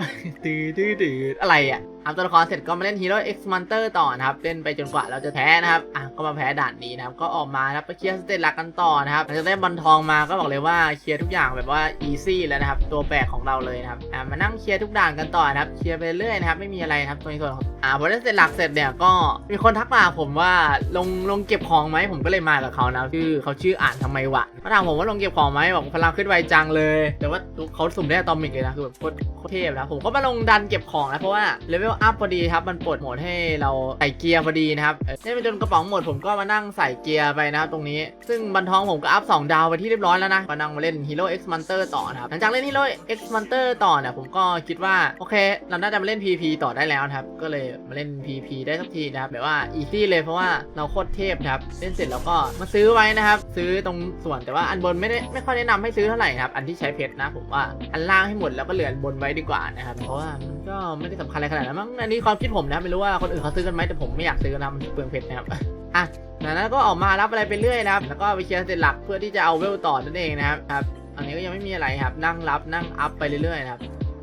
ตื้อตื้อตื้ออะไรอะอัพตัวละครเสร็จก็มาเล่น Hero X Monster ต่อนะครับ เล่นไปจนกว่าเราจะแพ้นะครับ อะ ก็มาแพ้ด่านนี้นะครับ ก็ออกมาครับไปเคลียร์สเตจหลักกันต่อนะครับหลังจากได้บอลทองมาก็บอกเลยว่าเคลียร์ทุกอย่างแบบว่า easy แล้วนะครับ ตัวแบกของเราเลยนะครับ อะ มานั่งเคลียร์ทุกด่านกันต่อนะครับ เคลียร์ไปเรื่อยนะครับ ไม่มีอะไรครับในส่วนของอ่าพอได้สเตจหลักเสร็จเนี่ยก็มีคนทักมาผมว่าลงลงเก็บของไหมผมก็เลยมากับเขานะชื่อเขาชื่ออ่านทำไมวะเขาถามผมว่าลงเก็บของไหมบอกพลังขึ้นไวจังเลย แต่ว่าเขาสุ่มได้ตอมิกเลยนะคือแบบโคตรโคตรเทพนะผมก็มาลงดันเก็บของนะเพราะว่าเลเวลอัพพอดีครับ มันปลดโหมดให้เราใส่เกียร์พอดีนะครับเล่นไปจนกระป๋องหมดผมก็มานั่งใส่เกียร์ไปนะครับตรงนี้ ซึ่งบันทองผมก็อัพ 2 ดาวไปที่เรียบร้อยแล้วนะก็นั่งมาเล่น Hero X Monster ต่อนะครับ หลังจากเล่น Hero X Monster ต่อเนี่ยผมก็คิดว่า โอเค เราน่าจะมาเล่น PP ต่อได้แล้วนะครับ ก็เลยมาเล่น PP ได้สักทีนะครับแบบว่า easy เลยเพราะว่าเราโคตรเทพครับ เล่นเสร็จแล้วก็มาซื้อไว้นะครับ ซื้อตรงส่วนแต่ว่าอันบนไม่ได้ไม่ค่อยแนะนำให้ซื้อเท่าไหร่นะครับอันที่ใช้เพชรนะผมว่าอันล่างให้หมดแล้วก็เหลือบนไว้ดีกว่านะครับเพราะว่ามันก็ไม่ได้สำคัญอะไรขนาดนั้นมั้งอันนี้ความคิดผมนะไม่รู้ว่าคนอื่นเขาซื้อกันไหมแต่ผมไม่อยากซื้อนะมันเปลืองเพชรนะครับอะหลังนั้นก็ออกมารับอะไรไปเรื่อยนะครับ แล้วก็ไปเคลียร์เสร็จหลักเพื่อที่จะเอาเวลต่อนั่นเองนะครับครับอันนี้ก็ยังไม่มีอะไรครับ นั่งรับนั่งอัพไปเรื่อยๆนะครับ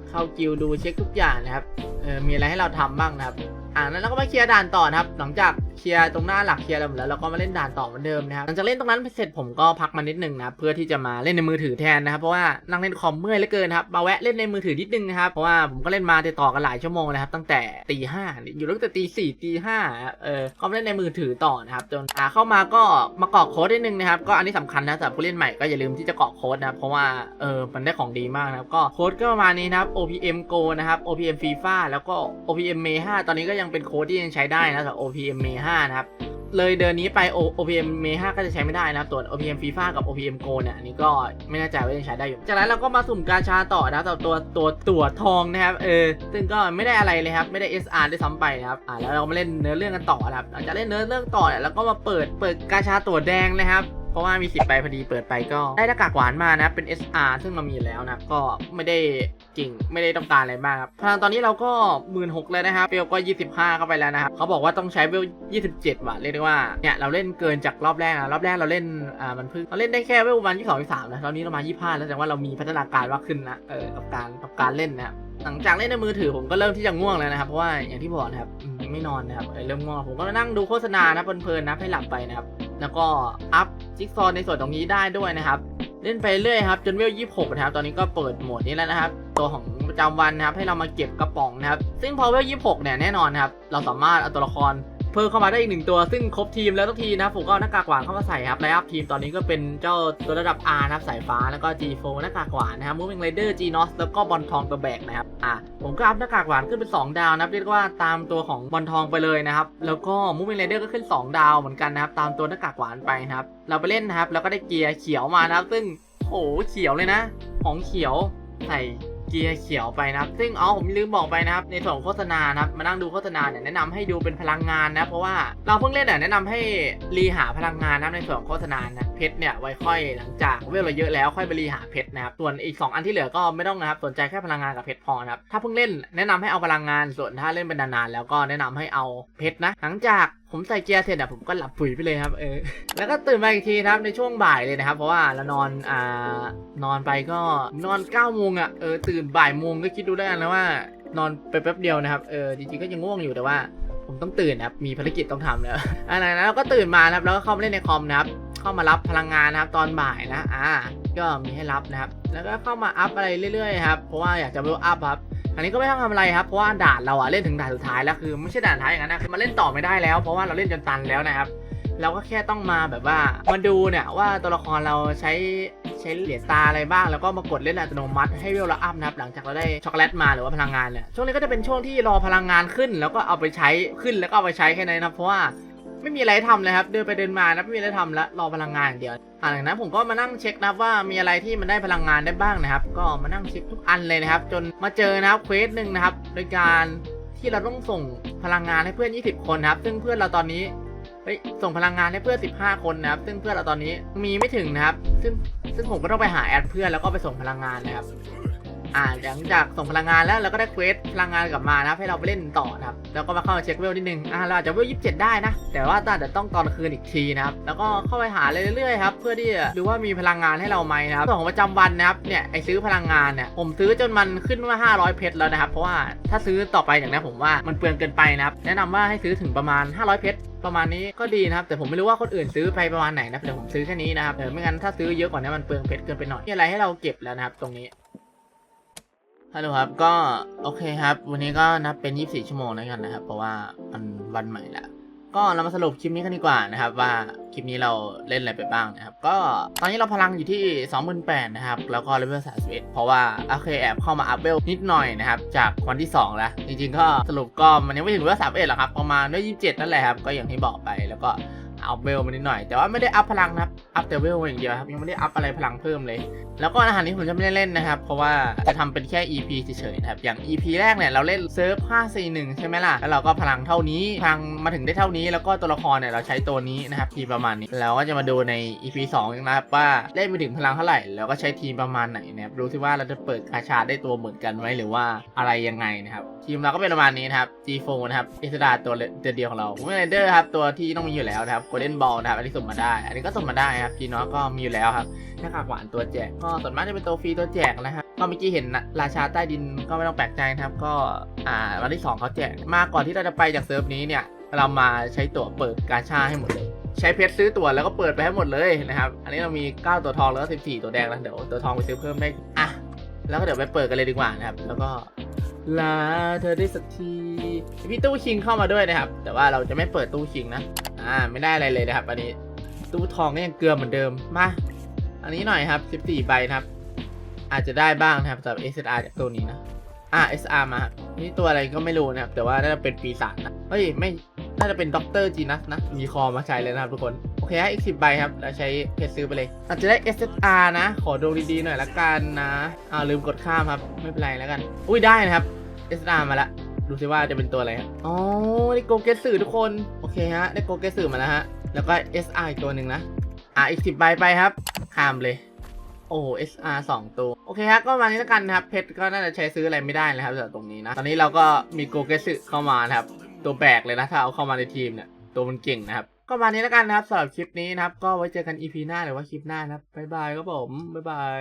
เข้ากิลดูเช็คทุกอย่างนะครับเออมีอะไรให้เราทำบ้างนะครับ อ่านั้นเราก็มาเคลียร์ด่านต่อนะครับ หลังจาก เคลียร์ตรงหน้าหลักเคลียร์อะไรหมดแล้วเราก็มาเล่นด่านต่อเหมือนเดิมนะครับหลังจากเล่นตรงนั้นเสร็จผมก็พักมานิดนึงนะเพื่อที่จะมาเล่นในมือถือแทนนะครับเพราะว่านั่งเล่นคอมเมื่อยเหลือเกินครับมาแวะเล่นในมือถือนิดนึงนะครับเพราะว่าผมก็เล่นมาติดต่อกันหลายชั่วโมงนะครับตั้งแต่ตีห้าอยู่ตั้งแต่ตีสี่ตีห้าเออก็เล่นในมือถือต่อนะครับจนอ่าเข้ามาก็มากรอกโค้ดนิดนึงนะครับก็อันนี้สำคัญนะสำหรับผู้เล่นใหม่ก็อย่าลืมที่จะกรอกโค้ดนะครับเพราะว่าเออมันได้ของดีมากนะครับก็โค้ดก็ประมาณนี้นะครับ OPM Go นะครับ OPM FIFA แล้วก็ OPM May 5ตอนนี้ก็ยังเป็นโค้ดที่ยังใช้ได้นะสำหรับ OPM May 5นะครับ เลยเดือนนี้ไป OPM May 5ก็จะใช้ไม่ได้นะครับตัว OPM FIFA กับ OPM Go เนี่ยอันนี้ก็ไม่แน่ใจว่ายังใช้ได้อยู่ จากนั้นเราก็มาสุ่มกาชาต่อนะครับตัวตัวตัวทองนะครับเออซึ่งก็ไม่ได้อะไรเลยครับไม่ได้ SR ได้วยซ้ำไปนะครับอ่าแล้วเรามาเล่นเนื้อเรื่องกันต่อนะครับหลังจากเล่นเนื้อเรื่องต่อเนี่ยเราก็มาเปิดเปิดกาชาตัวแดงนะครับ เพราะว่ามีสิบใบพอดีเปิดไปก็ได้หน้ากากหวานมานะเป็น SR ซึ่งเรามีอยู่แล้วนะก็ไม่ได้เก่งไม่ได้ต้องการอะไรมากครับพลังตอนนี้เราก็หมื่นหกเลยนะครับเปลก็ 25 เข้าไปแล้วนะครับเขาบอกว่าต้องใช้เวล27ว่ะเรียกได้ว่าเนี่ยเราเล่นเกินจากรอบแรกนะรอบแรกเราเล่นอ่ามันเพิ่งเราเล่นได้แค่เวลประมาณ22 23นะตอนนี้เรามา 25 แล้วแสดงว่าเรามีพัฒนาการมากขึ้นนะเออกับการกับการเล่นนะครับหลังจากเล่นในมือถือผมก็เริ่มที่จะง่วงแล้วนะครับเพราะว่าอย่างที่บอกนะครับ อืมไม่นอนนะครับเริ่มง่วงผมก็นั่งดูโฆษณานะเพลินๆนะให้หลับไปนะครับ แล้วก็อัพจิ๊กซอว์ในส่วนตรงนี้ได้ด้วยนะครับเล่นไปเรื่อยครับจนเวล26นะครับ ตอนนี้ก็เปิดโหมดนี้แล้วนะครับ ตัวของประจำวันนะครับให้เรามาเก็บกระป๋องนะครับ ซึ่งพอเวล26เนี่ยแน่นอนนะครับ เราสามารถเอาตัวละคร พิ่มเข้ามาได้อีกหนึ่งตัว ซึ่งครบทีมแล้วทุกทีนะครับผมก็เอาหน้ากากหวานเข้ามาใส่ครับไลอัพทีมตอนนี้ก็เป็นเจ้าตัวระดับ R นะครับสายฟ้าแล้วก็ G4 หน้ากากหวานนะครับ Moving Rider G n o s แล้วก็บอลทองตัวแบกนะครับอะผมก็อัพหน้ากากหวานขึ้นเป็น 2 ดาวนะครับเรียกว่าตามตัวของบอลทองไปเลยนะครับแล้วก็ Moving Rider ก็ขึ้น 2 ดาวเหมือนกันนะครับตามตัวหน้ากากหวานไปนะครับเราไปเล่นนะครับแล้วก็ได้เกียร์เขียวมานะครับ ซึ่งโอ้โหเขียวเลยนะ ของเขียวใส่ เกียร์เขียวไปนะครับ ซึ่งอ๋อผมลืมบอกไปนะครับ ในส่วนของโฆษณานะครับ มานั่งดูโฆษณาเนี่ยแนะนำให้ดูเป็นพลังงานนะ เพราะว่าเราเพิ่งเล่นเนี่ยแนะนำให้รีหาพลังงานนะในส่วนของโฆษณานะเพชรเนี่ยไว้ค่อยหลังจากเวลเราเยอะแล้วค่อยไปรีหาเพชรนะครับ ส่วนอีก 2 อันที่เหลือก็ไม่ต้องนะครับสนใจแค่พลังงานกับเพชรพอนะครับถ้าเพิ่งเล่นแนะนำให้เอาพลังงานส่วนถ้าเล่นเป็นนานๆแล้วก็แนะนำให้เอาเพชรนะ หลังจากผมใส่เกียร์เสร็จอะผมก็หลับปุ๋ยไปเลยครับเออแล้วก็ตื่นมาอีกทีครับในช่วงบ่ายเลยนะครับ เพราะว่าเรานอนอ่านอนไปก็นอน9ก้าโมงอะเออตื่นบ่ายโมงก็คิดดูได้กันนะว่านอนไปแป๊บเดียวนะครับเออจริงๆก็ยังง่วงอยู่แต่ว่า ผมต้องตื่นนะครับมีภารกิจต้องทำแล้วอันนั้นเราก็ตื่นมาครับแล้วก็เข้ามาเล่นในคอมนะครับเข้ามารับพลังงานนะครับตอนบ่ายนะอ่าก็มีให้รับนะครับ แล้วก็เข้ามาอัพอะไรเรื่อยๆครับเพราะว่าอยากจะเวลอัพครับ อันนี้ก็ไม่ต้องทำอะไรครับ เพราะว่าด่านเราอะเล่นถึงด่านสุดท้ายแล้วคือไม่ใช่ด่านท้ายอย่างนั้นนะคือมาเล่นต่อไม่ได้แล้ว เพราะว่าเราเล่นจนตันแล้วนะครับเราก็แค่ต้องมาแบบว่ามาดูเนี่ยว่าตัวละครเราใช้ใช้เหรียญตาอะไรบ้าง แล้วก็มากดเล่นอัตโนมัติให้เวลเราอัพนะครับหลังจากเราได้ช็อกโกแลตมาหรือว่าพลังงานเนี่ยช่วงนี้ก็จะเป็นช่วงที่รอพลังงานขึ้น แล้วก็เอาไปใช้ขึ้นแล้วก็เอาไปใช้แค่นั้นนะเพราะว่า ไม่มีอะไรทำเลยครับ เดินไปเดินมานะไม่มีอะไรทำแล้วรอพลังงานอย่างเดียวอ่าจากนั้นผมก็มานั่งเช็คนะว่ามีอะไรที่มันได้พลังงานได้บ้างนะครับ ก็มานั่งเช็คทุกอันเลยนะครับ จนมาเจอนะครับเควสหนึ่งนะครับ โดยการที่เราต้องส่งพลังงานให้เพื่อน 20 คนนะครับ ซึ่งเพื่อนเราตอนนี้เฮ้ยส่งพลังงานให้เพื่อน 15 คนนะครับ ซึ่งเพื่อนเราตอนนี้มีไม่ถึงนะครับ ซึ่งซึ่งผมก็ต้องไปหาแอดเพื่อนแล้วก็ไปส่งพลังงานนะครับ อ่าหลังจากส่งพลังงานแล้วเราก็ได้เควสพลังงานกลับมานะให้เราไปเล่นต่อนะครับแล้วก็มาเข้ามาเช็คเวลนิดนึงอ่าเราอาจจะเวลยี่สิบเจ็ดได้นะ แต่ว่าอาจจะต้องตอนคืนอีกทีนะครับแล้วก็เข้าไปหาเรื่อยๆครับเพื่อที่จะดูว่ามีพลังงานให้เราไหมนะครับส่วนของประจำวันนะครับเนี่ยไอซื้อพลังงานเนี่ยผมซื้อจนมันขึ้นว่า 500 เพชรแล้วนะครับเพราะว่าถ้าซื้อต่อไปอย่างนี้ผมว่ามันเปลืองเกินไปนะครับแนะนำว่าให้ซื้อถึงประมาณ 500 เพชรประมาณนี้ก็ดีนะครับ แต่ผมไม่รู้ว่าคนอื่นซื้อไปประมาณไหนนะแต่ผมซื้อแค่นี้นะครับเออไม่งั้นถ้าซื้อเยอะกว่านี้มันเปลืองเพชรเกินไปหน่อยมีอะไรให้เราเก็บแล้วนะครับตรงนี้ ฮัลโหลครับก็โอเคครับ วันนี้ก็นับเป็น 24 ชั่วโมงแล้วกันนะครับ เพราะว่ามันวันใหม่ละก็เรามาสรุปคลิปนี้กันดีกว่านะครับ ว่าคลิปนี้เราเล่นอะไรไปบ้างนะครับ ก็ตอนนี้เราพลังอยู่ที่ 28,000นะครับ แล้วก็เลเวล31 เพราะว่าโอเคแอบเข้ามาอัพเวลนิดหน่อยนะครับ จากวันที่ 2 แล้ว จริงๆก็สรุปก็มันยังไม่ถึงเลเวล31หรอกครับ ประมาณด้วย27 นั่นแหละครับ ก็อย่างที่บอกไปแล้วก็ อัพเวลมานิดหน่อย แต่ว่าไม่ได้อัพพลังนะครับ อัพแต่เวลอย่างเดียวครับ ยังไม่ได้อัพอะไรพลังเพิ่มเลย แล้วก็อาหารนี้ผมจะไม่ได้เล่นนะครับ เพราะว่าจะทำเป็นแค่ EP เฉยๆนะครับ อย่าง EP แรกเนี่ยเราเล่นเซิร์ฟ541 ใช่ไหมล่ะ แล้วเราก็พลังเท่านี้ พลังมาถึงได้เท่านี้ แล้วก็ตัวละครเนี่ยเราใช้ตัวนี้นะครับทีประมาณนี้ แล้วก็จะมาดูใน EP 2นะครับว่าเล่นไปถึงพลังเท่าไหร่ แล้วก็ใช้ทีมประมาณไหนนะครับดูสิว่าเราจะเปิดกาชาได้ตัวเหมือนกันไหมหรือว่าอะไรยังไงนะครับ ทีมเราก็เป็นประมาณนี้นะครับ G4 นะครับเอสดาตัวตัวเดียวของเราเมเดอร์ครับตัวที่ต้องมีอยู่แล้วนะครับ Golden Ball นะครับอันนี้ส่งมาได้ อันนี้ก็ส่งมาได้ครับ G น้อก็มีอยู่แล้วครับหน้ากากหวานตัวแจกก็ส่วนมากจะเป็นตัวฟรีตัวแจกนะครับก็เมื่อกี้เห็นราชาใต้ดินก็ไม่ต้องแปลกใจนะครับ ก็อ่าวันที่ 2เขาแจกมาก่อนที่เราจะไปจากเซิร์ฟนี้เนี่ยเรามาใช้ตั๋วเปิดกาชาให้หมดเลย ใช้เพชรซื้อตั๋วแล้วก็เปิดไปให้หมดเลยนะครับอันนี้เรามี 9 ตัวทองแล้วก็14 ตัวแดงแล้วเดี๋ยวตัวทองไปซื้อเพิ่มได้อะแล้วก็เดี๋ยวไปเปิดกันเลยดีกว่านะครับ แล้วก็ลาเธอได้สักทีพี่ตู้คิงเข้ามาด้วยนะครับ แต่ว่าเราจะไม่เปิดตู้คิงนะ อ่า ไม่ได้อะไรเลยนะครับ อันนี้ตู้ทองก็ยังเกลือเหมือนเดิม มา อันนี้หน่อยครับ 14 ใบนะครับ อาจจะได้บ้างนะครับสำหรับ SR จากตัวนี้นะ อ่า SR มานี่ตัวอะไรก็ไม่รู้นะครับ แต่ว่าน่าจะเป็นปีศาจนะ เฮ้ย ไม่ น่าจะเป็นด็อกเตอร์จีนัสนะ มีคอมาใช้เลยนะครับทุกคน โอเคฮะอีก10ใบครับแล้วใช้เพจซื้อไปเลย อาจจะได้ SSR นะ ขอดูดีๆหน่อยละกันนะ อ่าลืมกดข้ามครับ ไม่เป็นไรแล้วกัน อุ้ยได้นะครับ SR มาละ ดูสิว่าจะเป็นตัวอะไรครับอ๋อได้โกเกสึทุกคน โอเคฮะ ได้โกเกสึมาแล้วฮะ แล้วก็ SR อีกตัวหนึ่งนะ อะ อีก10ใบไปครับ ข้ามเลย โอ้ SR 2ตัว โอเคครับก็มานี้แล้วกันนะครับ เพชรก็น่าจะใช้ซื้ออะไรไม่ได้นะครับสำหรับตรงนี้นะ ตอนนี้เราก็มีโกเกสึเข้ามานะครับ ตัวแบกเลยนะ ถ้าเอาเข้ามาในทีมเนี่ย ตัวมันเก่งนะครับ ก็มานี้แล้วกันนะครับสำหรับคลิปนี้นะครับ ก็ไว้เจอกัน EP หน้าหรือว่าคลิปหน้านะครับบ๊ายบายครับผมบ๊ายบาย